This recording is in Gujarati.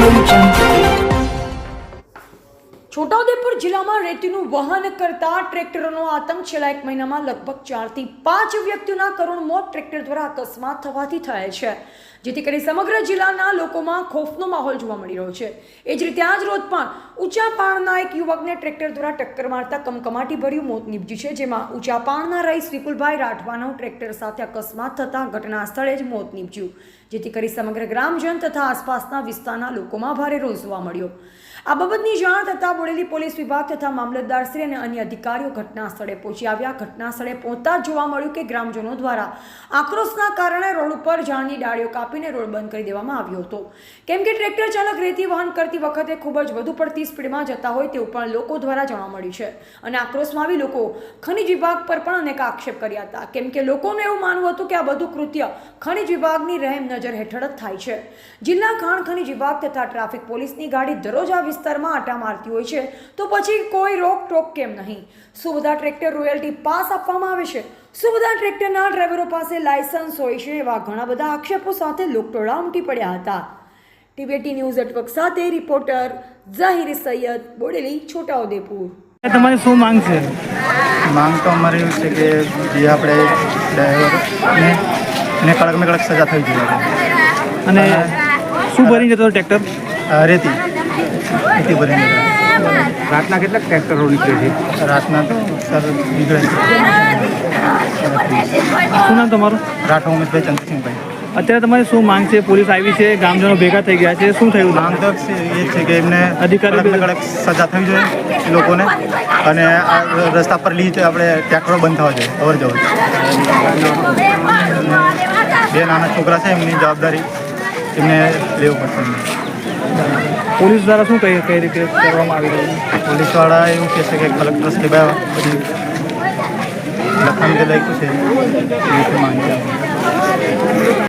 Thank you. વિસ્તારમાં રેતીનું વહન કરતા ટ્રેક્ટરોનો આતંક છેલ્લા એક મહિનામાં લગભગ ચારથી પાંચ વ્યક્તિઓના કરુણ મોત ટ્રેક્ટર દ્વારા અકસ્માત થવાથી થયા છે, જેથી કરી સમગ્ર જિલ્લાના લોકોમાં ખોફનો માહોલ જોવા મળી રહ્યો છે. એ જ રીતે આજ રોજ પણ ઊંચા પાણના એક યુવકને ટ્રેક્ટર દ્વારા ટક્કર મારતા કમકમાટી ભર્યું મોત નીપજ્યું છે, જેમાં ઊંચા પાણના રહીશ વિપુલભાઈ રાઠવાનું ટ્રેક્ટર સાથે અકસ્માત થતાં ઘટના સ્થળે જ મોત નીપજ્યું, જેથી કરી સમગ્ર ગ્રામજન તથા આસપાસના વિસ્તારના લોકોમાં ભારે રોષ જોવા મળ્યો. આ બાબતની જાણ થતાં બોડેલી પોલીસ વિભાગ તથા મામલતદારશ્રી અને અન્ય અધિકારીઓ ઘટના સ્થળે પહોંચી આવ્યા. ઘટના સ્થળે પહોંચતા જ જોવા મળ્યું કે ગ્રામજનો દ્વારા આક્રોશના કારણે રોડ ઉપર ઝાડની ડાળીઓ કાપીને રોડ બંધ કરી દેવામાં આવ્યો હતો. કેમ કે ટ્રેક્ટર ચાલક રેતી વહન કરતી વખતે ખૂબ જ વધુ પડતી સ્પીડમાં જતા હોય તેવું પણ લોકો દ્વારા જાણવા મળ્યું છે. અને આક્રોશમાં આવી લોકો ખનિજ વિભાગ પર પણ અનેક આક્ષેપ કર્યા હતા. કેમ કે લોકોનું એવું માનવું હતું કે આ બધું કૃત્ય ખનિજ વિભાગની રહેમ નજર હેઠળ જ થાય છે. જિલ્લા ખાણ ખનિજ વિભાગ તથા ટ્રાફિક પોલીસની ગાડી દરરોજ આ વિસ્તારમાં આટા મારતી હોય છે. તો પછી કોઈ રોક ટોક કેમ નહીં? શું બધા ટ્રેક્ટર રોયલ્ટી પાસ આપવામાં આવે છે? શું બધા ટ્રેક્ટરના ડ્રાઈવરો પાસે લાયસન્સ હોય છે એવા ઘણા બધા આક્ષેપો સાથે લોકટોળા ઉમટી પડ્યા હતા. ટીવીટી ન્યૂઝ નેટવર્ક સાથે રિપોર્ટર ઝાહિર સૈયદ બોડેલી છોટાઉદેપુર. તમારી શું માંગ છે? માંગ તો અમારી એવું છે કે જે આપણે ડ્રાઈવરને એને ને કડક સજા થઈ જોઈએ. અને શું ભરીને જતો ટ્રેક્ટર? રેતી. રેતી ભરીને રાતના કેટલાક ટ્રેક્ટરો નીકળે છે? રાતના તો સર નીકળે છે. શું નામ તમારું? રાઠવા ઉમેશભાઈ ચંદ્રસિંહભાઈ. અત્યારે તમારી શું માંગ છે? પોલીસ આવી છે ગામજનો ભેગા થઈ ગયા છે. શું થયું? માંગ તો એ છે કે એમને અધિકારી કડક સજા થવી જોઈએ એ લોકોને. અને આ રસ્તા પર લીધે આપણે ટ્રેક્ટરો બંધ થવા જોઈએ અવર જવર બે નાના છોકરા છે એમની જવાબદારી. એમને લેવું પડશે. પોલીસ દ્વારા શું કઈ કઈ રીતે કરવામાં આવી રહ્યું પોલીસવાળા એવું કહે છે કે કલેક્ટર સાહેબ બધી લખાણ લખ્યું છે.